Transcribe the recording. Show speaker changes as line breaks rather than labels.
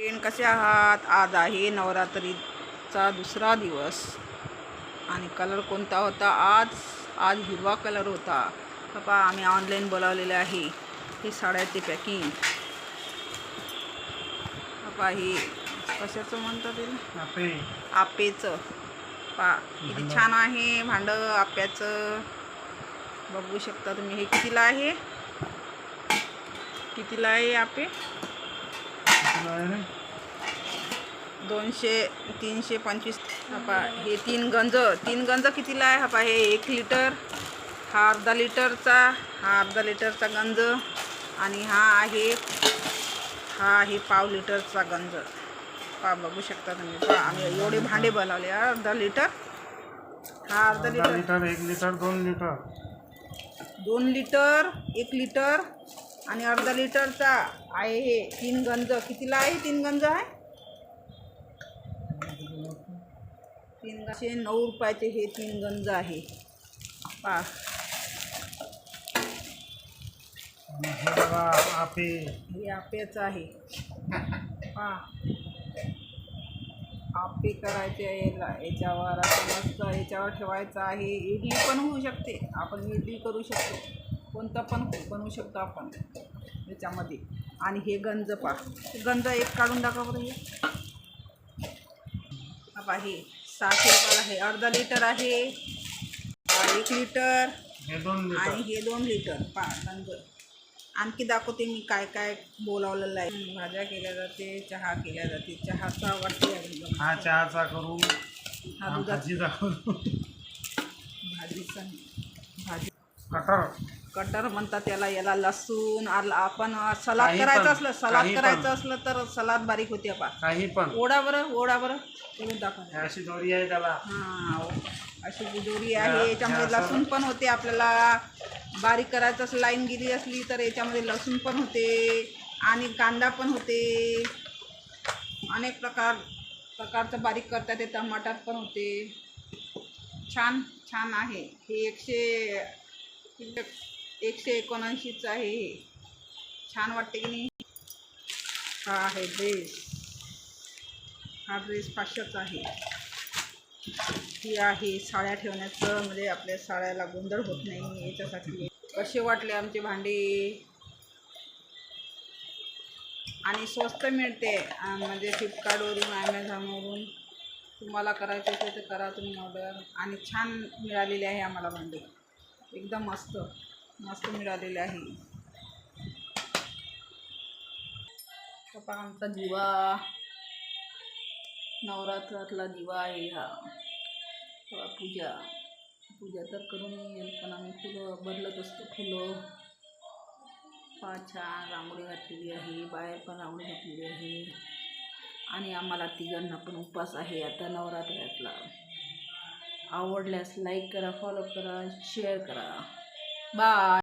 कसे आहात? आज आहे नवरात्रीचा दुसरा दिवस. आणि कलर कोणता होता? आज आज हिरवा कलर होता. पप्पा आम्ही ऑनलाईन बोलावलेलं आहे. हे साड्याचे पॅकिंग पप्पा हे कशाचं म्हणतात
आपे.
आपेचं. पा किती छान आहे. भांडं आप्याचं. बघू शकता तुम्ही. हे कितीला आहे? कितीला आहे आपे? दोनशे तीनशे पंचवीस. हापा हे तीन गंज. तीन गंज कितीला आहे? हापा हे एक लिटर हा अर्धा लिटरचा हा अर्धा लिटरचा गंज आणि हा आहे हा आहे पाव लिटरचा गंज. पा बघू शकता तुम्ही. पा आम्ही एवढे भांडे बनवले. अर्धा लिटर हा अर्धा
अर्धा
लिटर.
लिटर एक लिटर दोन लिटर.
दोन लिटर एक लिटर आणि अर्धा लिटरचा आहे हे तीन गंज. कितीला आहे? तीन गंज आहे? तीन गंजे. नऊ रुपयाचे हे तीन गंज आहे. पा.
हे आपे.
हे आपेचं आहे. पा. आपे करायचे याला याच्यावर मस्त याच्यावर ठेवायचं आहे. इडली पण होऊ शकते. आपण इडली करू शकतो. कोणतं पण बनवू शकतो आपण याच्यामध्ये. आणि हे गंज पा गंज एक काढून टाका बरं हे. हा हे सहाशे रुपयाला आहे. अर्धा लिटर आहे. एक लिटर. आणि हे दोन लिटर. पा गंज आणखी दाखवते मी काय काय बोलावलेलं आहे. भाज्या केल्या जाते चहा केल्या जाते. चहाचा वाटते.
हा चहाचा करू.
हा दुधाचा.
भाजीचा.
भाजी.
कटर.
कटर म्हणतात त्याला याला लसूण आलं आपण सलाद
काही
करायचं असलं सलाद
काही पण.
करायचं असलं तर सलाद बारीक होते पा
काही पण.
ओढा बरं ओढा बरं करून दाखवा.
अशी दोरी आहे त्याला.
हां अशी बुजोरी
या-
आहे याच्यामध्ये लसूण पण होते आपल्याला. बारीक करायचं असं लाईन गेली असली तर याच्यामध्ये लसूण पण होते आणि कांदा पण होते. अनेक प्रकार प्रकारचं बारीक करता येते टमाटर पण होते. छान छान आहे. हे एकशे एकशे एकोणऐंशीचं आहे हे. छान वाटते की नाही? हा आहे ड्रेस हा ड्रेस पाचशेचा आहे. ही आहे साड्या ठेवण्याचं म्हणजे आपल्या साड्याला गोंधळ होत नाही याच्यासाठी. कसे वाटले आमचे भांडे? आणि स्वस्त मिळते म्हणजे फ्लिपकार्टवरून ॲमेझॉनवरून तुम्हाला करायचं असेल तर करा तुम्ही ऑर्डर आणि छान मिळालेले आहे आम्हाला भांडे. एकदम मस्त. मस्त मिळालेले आहे. पप्पा आमचा दिवा. नवरात्रातला दिवा आहे हा. पूजा. पूजा तर करून येईल पण आम्ही फुलं बदलत असतो फुलं. फार छान रांगोळी घातलेली आहे बाहेर पण रांगोळी घातलेली आहे. आणि आम्हाला तिघांना पण उपवास आहे आता नवरात्रातला. आवडल्यास लाईक करा फॉलो करा शेअर करा. Bye.